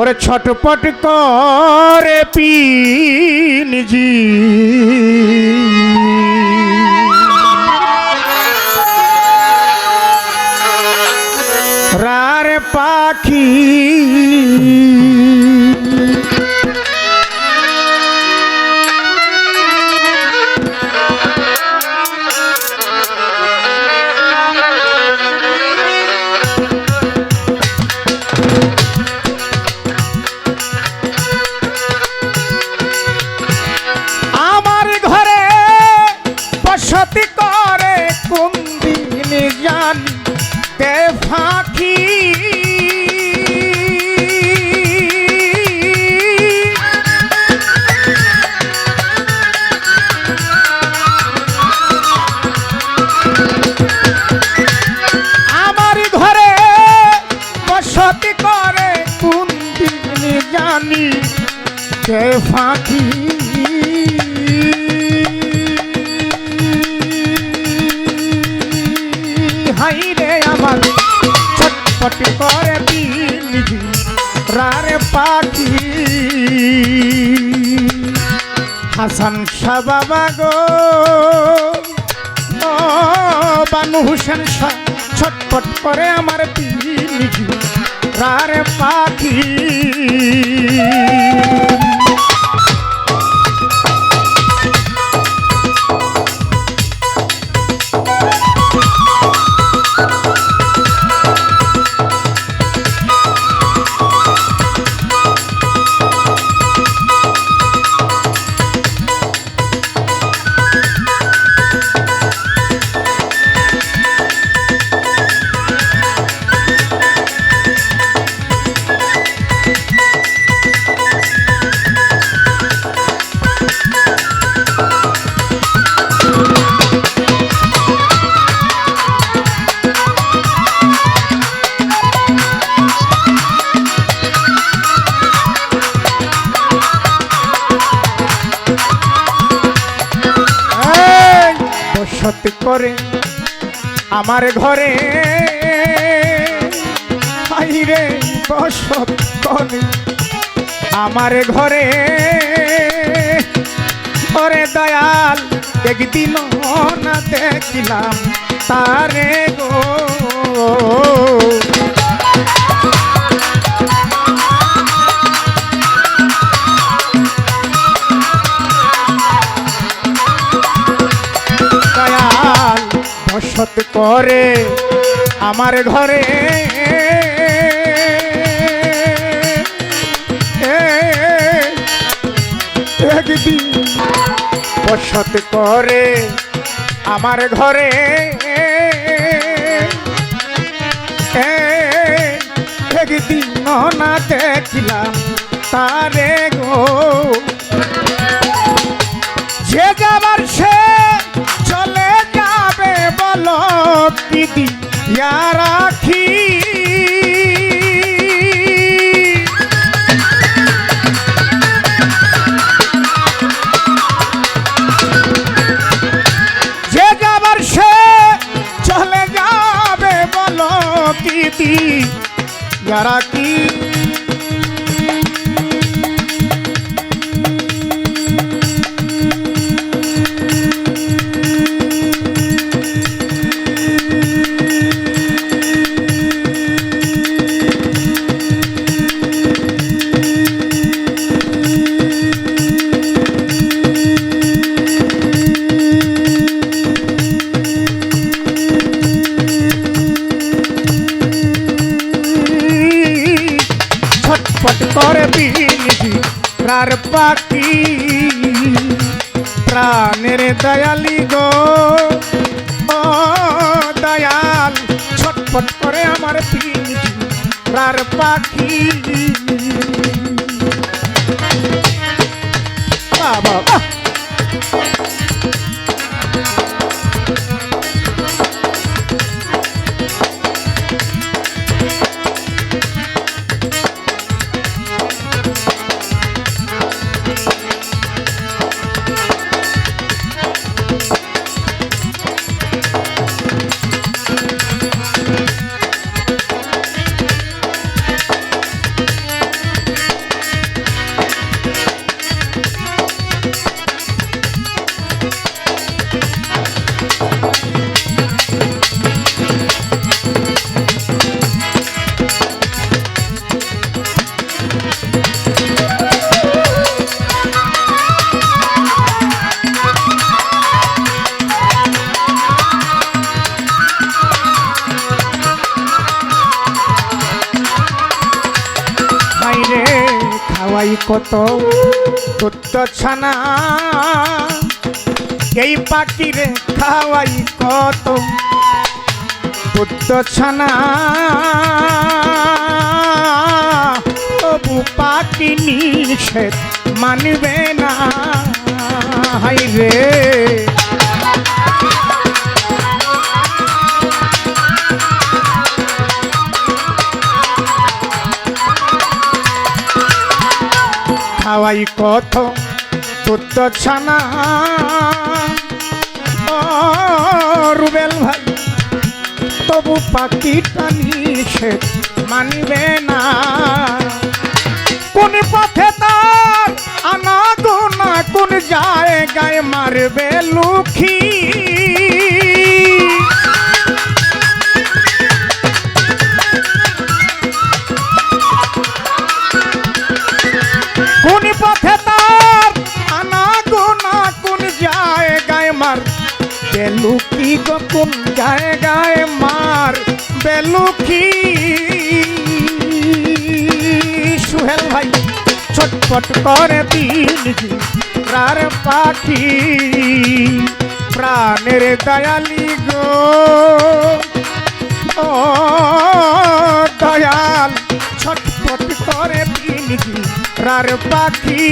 ওরে ছটপট করে পিনজি রার পাখি জানি তে ফাঁকি। আমার ঘরে বসতি করে কোন জানি কে ফাঁকি। ছটপট করে রারে পাখি। হাসান শাহ বাবা গো বানু হুসেন শাহ ছটপট করে আমার পিজি রারে পাখি। বসত করে আমার ঘরে। রে বসত আমার ঘরে। ওরে দয়াল, একদিন না দেখিলাম তারে গো। করে আমার ঘরে একদিন বসত করে আমার ঘরে একদিন না দেখিলাম তারে গো। যে যাবার কি দিয়া রাখি। যে যাবার সে চলে যাবে বলো কি দিয়া রাখি দয়ালি গো। ও দয়াল ছটফট করে আমার পিঠ প্রার পাখি। খাওয়াই কত দুধ ছানা। এই পাখিরে খাওয়াই কত দুধ ছানা। তবু পাখি নিষেধ মানবে না। হাই রে। খাওয়াই কত দুধ ছানা রুবেল ভাই, তবু পাখিটা নিষেধ মানবে না। কোন পথে তার আনা গোনা কোন জায়গায় মারবে লুখি। ছটপট করে দিন প্রার পাখি। প্রাণের দয়ালি গো। ও দয়াল ছটপট করে দিন প্রার পাখি।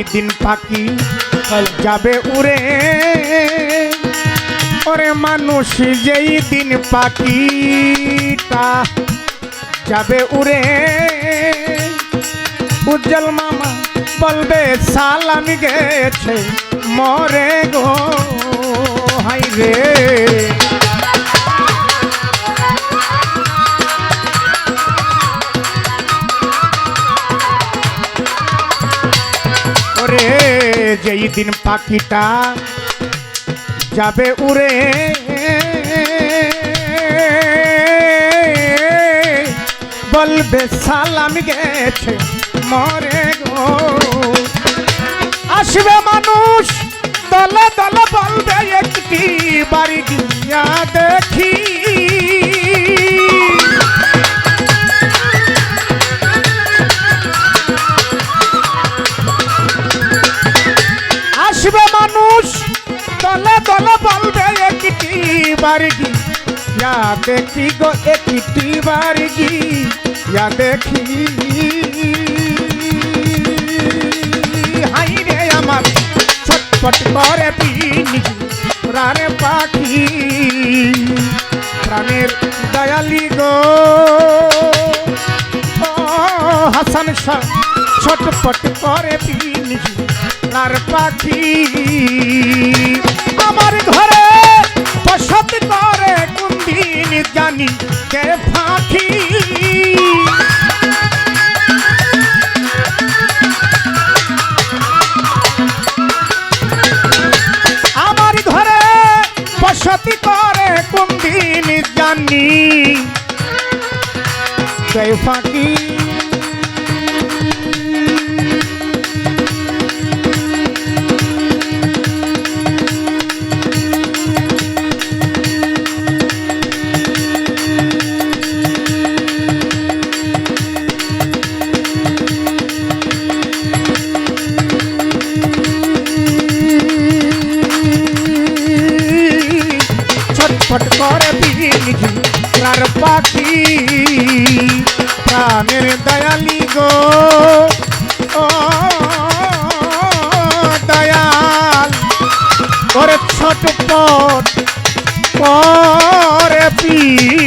যেই দিন পাখি যাবে উড়ে। ওরে মানুষ যেই দিন পাখিটা যাবে উড়ে। উজ্জ্বল মামা বলবে, সালামি গেছে মরে গো হাই রে যেই দিন পাখিটা যাবে উড়ে, বলবে, সালাম গেছে মরে গো। আসবে মানুষ, দলে দলে বলবে, একটি বাড়ি গিয়া দেখি। বারগি। ইয়া দেখি গো একটি বারগি। ইয়া দেখি। হাই রে আমার ছটপট করে পিনি। রারে পাখি, প্রাণের দয়ালি গো। হাসান শাহ ছটপট করে পিনি। আর পাখি, আমার ঘরে কে ফাঁকি Sí.